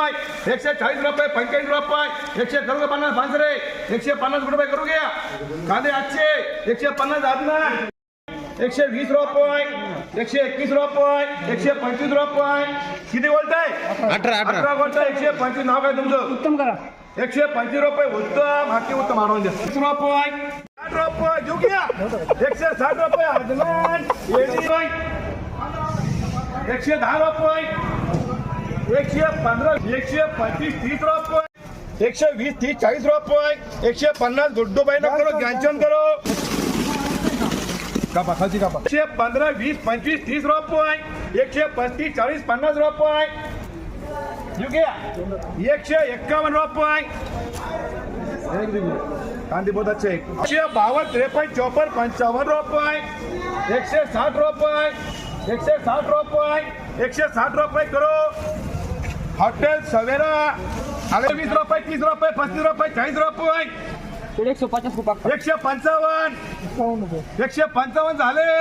रुपये एकशे चाळीस रुपये पंच्याऐंशी रुपये एकशे करू पन्नास पाचशे एकशे पन्नास रुपये करू घ्या? कांदे आठशे एकशे पन्नास आठ एकशे वीस रुपये एकशे एकवीस रुपये एकशे पंचवीस रुपये. किती बोलताय? अठरा अठरा. अठरा बोलताय एकशे पंचवीस नाव काय तुमचं? उत्तम करा. एकशे पंचवीस रुपये उत्तम हाती उत्तम आणून द्या. वीस रुपये. साठ रुपये घेऊ घ्या एकशे साठ रुपये एकशे दहा रुपये. एकशे पंधरा एकशे पंचवीस तीस रुपये एकशे वीस तीस चाळीस रुपये एकशे पन्नास गुड्डू बाई करो ज्ञानचंद करो. कापा खालची कापा. एकशे पंधरा वीस पंचवीस तीस रुपये एकशे पस्तीस चाळीस पन्नास रुपये एकशे एक्कावन्न रुपये कांदी बहुत अच्छे एकशे बावन्न त्रेपन्न चौपन्न पंचावन्न रुपये एकशे साठ रुपये एकशे साठ रुपये एकशे साठ रुपये करो. हॉटेल सवेरा. आले वीस रुपये तीस रुपये पस्तीस रुपये चाळीस रुपये. एकशे पचास रुपये एकशे पंचावन्न. एकशे पंचावन्न झाले.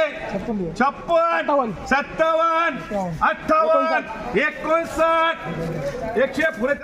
छप्पन. सत्तावन्न. अठ्ठावन्न एकोणसाठ. एकशे पुढे